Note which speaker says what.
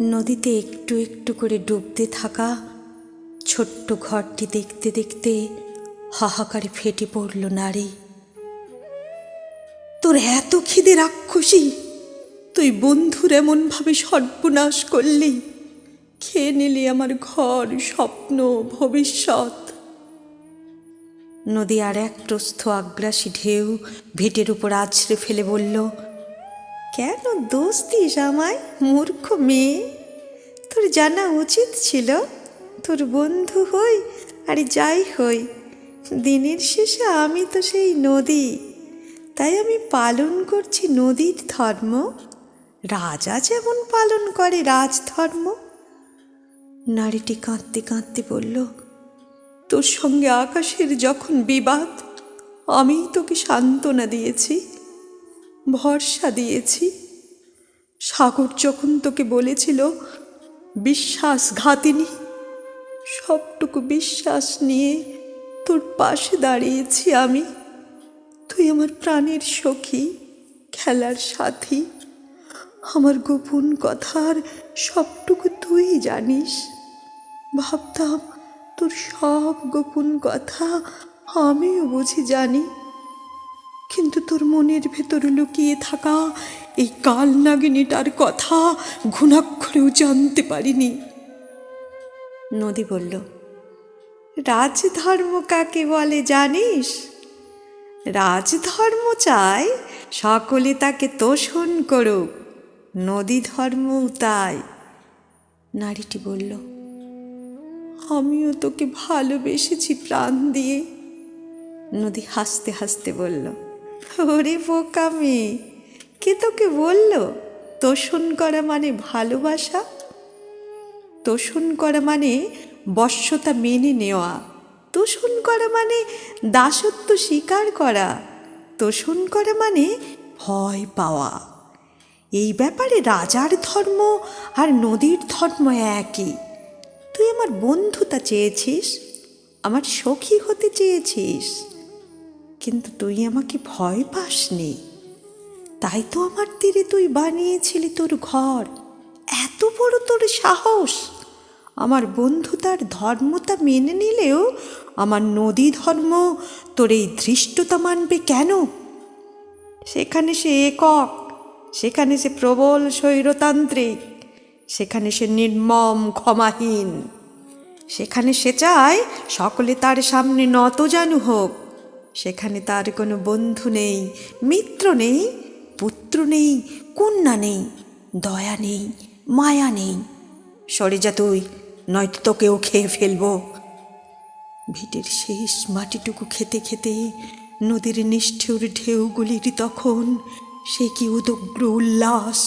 Speaker 1: নদীতে একটু একটু করে ডুবতে থাকা ছোট্ট ঘরটি দেখতে দেখতে হাহাকারে ফেটে পড়ল নারী। তোর এত খিদে রাক্ষসী, তুই বন্ধুর এমনভাবে সর্বনাশ করলি, খেয়ে নিলি আমার ঘর, স্বপ্ন, ভবিষ্যৎ। নদী আর এক প্রস্থ আগ্রাসী ঢেউ ভেটের উপর আছড়ে ফেলে বলল কেন দোষ দিস আমায়, মূর্খ মেয়ে? তোর জানা উচিত ছিল, তোর বন্ধু হই আর যাই হই। দিনের শেষে আমি তো সেই নদী, তাই আমি পালন করছি নদীর ধর্ম। রাজা যেমন পালন করে রাজধর্ম। নারীটি কাঁদতে কাঁদতে বলল, তোর সঙ্গে আকাশের যখন বিবাদ, আমিই তোকে সান্ত্বনা দিয়েছি। ভরসা দিয়েছি। সাগর যখন তোকে বলেছিল, বিশ্বাসঘাতিনী, সবটুকু বিশ্বাস নিয়ে তোর পাশে দাঁড়িয়েছি আমি। তুই আমার প্রাণের সখী, খেলার সাথী। আমার গোপন কথার সবটুকু তুই জানিস। ভাবতাম তোর সব গোপন কথা আমিও বুঝি জানি। কিন্তু তোর মনের ভেতর লুকিয়ে থাকা এই কাল নাগিনীটার কথা ঘুণাক্ষরেও জানতে পারিনি। নদী বলল, রাজধর্ম কাকে বলে জানিস? রাজধর্ম চায় সকলে তাকে তোষণ করুক, নদী ধর্মও তাই। নারীটি বলল, আমিও তোকে ভালোবেসেছি প্রাণ দিয়ে। নদী হাসতে হাসতে বলল ওরে বোকা মেয়ে কে তোকে বলল? তোষণ করা মানে ভালোবাসা? তোষণ করা মানে বশ্যতা মেনে নেওয়া। তোষণ করা মানে দাসত্ব স্বীকার করা। তোষণ করা মানে ভয় পাওয়া। এই ব্যাপারে রাজার ধর্ম আর নদীর ধর্ম একই। তুই আমার বন্ধুতা চেয়েছিস? আমার সখী হতে চেয়েছিস? কিন্তু তুই আমাকে ভয় পাসনি। তাই তো আমার তীরে তুই বানিয়েছিলি তোর ঘর। এত বড় তোর সাহস। আমার বন্ধু তার ধর্মতা মেনে নিলেও আমার নদী ধর্ম তোর এই ধৃষ্টতা মানবে কেন? সেখানে সে একক, সেখানে সে প্রবল স্বৈরতান্ত্রিক, সেখানে সে নির্মম ক্ষমাহীন। সেখানে সে চায় সকলে তার সামনে নত জানু হোক সেখানে তার কোনো বন্ধু নেই, মিত্র নেই, পুত্র নেই, কন্যা নেই, দয়া নেই, মায়া নেই। সরে যা তুই, নয়তো তোকেও খেয়ে ফেলব। ভিটের শেষ মাটিটুকু খেতে খেতে নদীর নিষ্ঠুর ঢেউগুলির তখন সে কি উদগ্র উল্লাস